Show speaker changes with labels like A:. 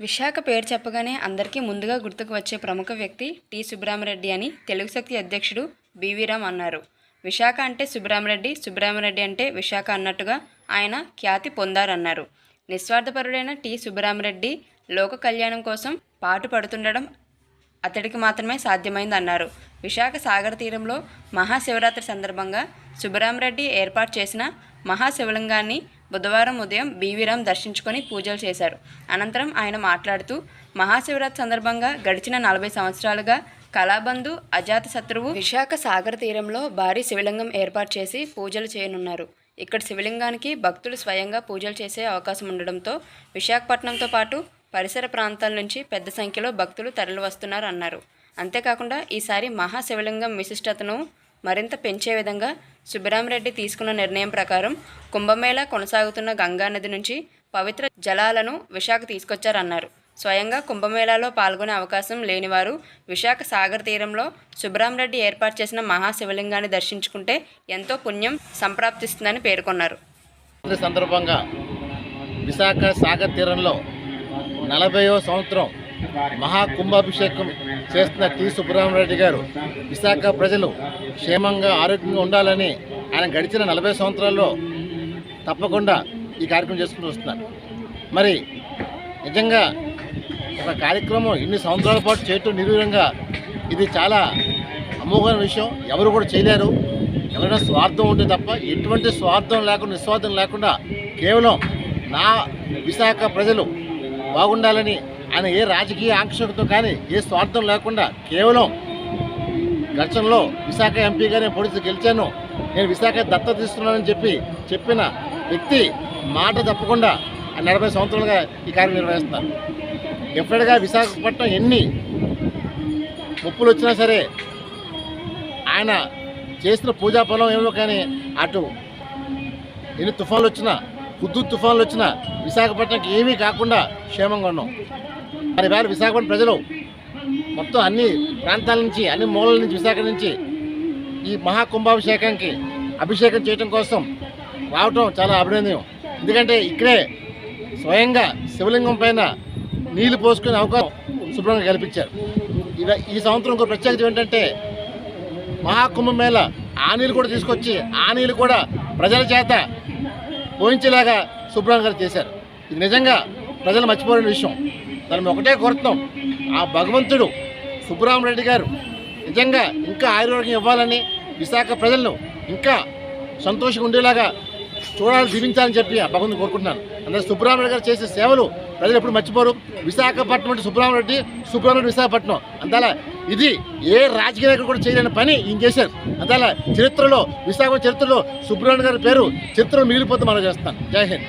A: విశాఖ పేరు చెప్పగానే అందరికీ ముందుగా గుర్తుకు వచ్చే ప్రముఖ వ్యక్తి టి సుబ్రామరెడ్డి అని తెలుగు శక్తి అధ్యక్షుడు బీవీరామ్ అన్నారు. విశాఖ అంటే సుబ్రామరెడ్డి సుబ్రామరెడ్డి అంటే విశాఖ అన్నట్టుగా ఆయన ఖ్యాతి పొందారన్నారు. నిస్వార్థపరుడైన టి సుబ్రామరెడ్డి లోక కళ్యాణం కోసం పాటు పడుతుండడం అతడికి మాత్రమే సాధ్యమైందన్నారు. విశాఖ సాగర తీరంలో మహాశివరాత్రి సందర్భంగా సుబ్బరామరెడ్డి ఏర్పాటు చేసిన మహాశివలింగాన్ని బుధవారం ఉదయం బీవీరాం దర్శించుకొని పూజలు చేశారు. అనంతరం ఆయన మాట్లాడుతూ మహాశివరాత్రి సందర్భంగా గడిచిన నలభై సంవత్సరాలుగా కళాబంధు అజాత శత్రువు విశాఖ సాగర తీరంలో భారీ శివలింగం ఏర్పాటు చేసి పూజలు చేయనున్నారు. ఇక్కడ శివలింగానికి భక్తులు స్వయంగా పూజలు చేసే అవకాశం ఉండడంతో విశాఖపట్నంతో పాటు పరిసర ప్రాంతాల నుంచి పెద్ద సంఖ్యలో భక్తులు తరలివస్తున్నారు అన్నారు. అంతేకాకుండా ఈసారి మహాశివలింగం విశిష్టతను మరింత పెంచే విధంగా సుబ్బరామరెడ్డి తీసుకున్న నిర్ణయం ప్రకారం కుంభమేళా కొనసాగుతున్న గంగానది నుంచి పవిత్ర జలాలను విశాఖ తీసుకొచ్చారన్నారు. స్వయంగా కుంభమేళాలో పాల్గొనే అవకాశం లేనివారు విశాఖ సాగర్ తీరంలో సుబ్బరామరెడ్డి ఏర్పాటు చేసిన మహాశివలింగాన్ని దర్శించుకుంటే ఎంతో పుణ్యం సంప్రాప్తిస్తుందని పేర్కొన్నారు.
B: సందర్భంగా విశాఖ సాగర్ తీరంలో నలభైవ సంవత్సరం మహాకుంభాభిషేకం చేస్తున్న టి. సుబ్రహ్మరెడ్డి గారు విశాఖ ప్రజలు క్షేమంగా ఆరోగ్యంగా ఉండాలని ఆయన గడిచిన నలభై సంవత్సరాల్లో తప్పకుండా ఈ కార్యక్రమం చేసుకుంటూ వస్తున్నారు. మరి నిజంగా ఒక కార్యక్రమం ఇన్ని సంవత్సరాల పాటు చేయటం నిర్వీర్యంగా ఇది చాలా అమోఘమైన విషయం. ఎవరు కూడా చేయలేరు. ఎవరైనా స్వార్థం ఉంటే తప్ప ఎటువంటి స్వార్థం లేకుండా నిస్వార్థం లేకుండా కేవలం నా విశాఖ ప్రజలు బాగుండాలని ఆయన ఏ రాజకీయ ఆంక్షలతో కానీ ఏ స్వార్థం లేకుండా కేవలం ఘర్షణలో విశాఖ ఎంపీగా నేను పొడిచి గెలిచాను నేను విశాఖ దత్త తీస్తున్నానని చెప్పి చెప్పిన వ్యక్తి మాట తప్పకుండా ఆ నలభై సంవత్సరాలుగా ఈ కార్యం నిర్వహిస్తాను డెఫినెట్గా విశాఖపట్నం ఎన్ని ముప్పులు వచ్చినా సరే ఆయన చేసిన పూజా ఫలం ఏమో కానీ అటు ఎన్ని తుఫాన్లు వచ్చినా హుద్దు తుఫాన్లు వచ్చిన విశాఖపట్నంకి ఏమీ కాకుండా క్షేమంగా ఉన్నాం. మరి వేళ విశాఖపట్నం ప్రజలు మొత్తం అన్ని ప్రాంతాల నుంచి అన్ని మూలల నుంచి విశాఖ నుంచి ఈ మహాకుంభాభిషేకానికి అభిషేకం చేయడం కోసం రావటం చాలా అభినందనం ఎందుకంటే ఇక్కడే స్వయంగా శివలింగం పైన నీళ్ళు పోసుకునే అవకాశం శుభ్రంగా కల్పించారు. ఈ సంవత్సరం ఇంకో ప్రత్యేకత ఏంటంటే మహాకుంభమేళ ఆ నీళ్ళు కూడా తీసుకొచ్చి ఆ నీళ్ళు కూడా ప్రజల చేత పోయించేలాగా గారు చేశారు. ఇది నిజంగా ప్రజలు మర్చిపోయిన విషయం. దాన్ని ఒకటే కోరుతున్నాం. ఆ భగవంతుడు సుబ్బరామరెడ్డి గారు నిజంగా ఇంకా ఆయుర్వేదం ఇవ్వాలని విశాఖ ప్రజలను ఇంకా సంతోషంగా ఉండేలాగా చూడాలని దీవించాలని చెప్పి ఆ భగవంతుని కోరుకుంటున్నాను. అందుకే సుబ్బరామరెడ్డి గారు చేసే సేవలు ప్రజలు ఎప్పుడు మర్చిపోరు. విశాఖపట్నం అంటే సుబ్బరామరెడ్డి సుబ్బరామరెడ్డి విశాఖపట్నం. అంతలా ఇది ఏ రాజకీయ నాయకుడు కూడా చేయలేని పని ఈయన చేశారు. అంతలా చరిత్రలో విశాఖ చరిత్రలో సుబ్రహ్మణ్య గారి పేరు చరిత్రలో మిగిలిపోతే మనం చేస్తాను జై హింద్.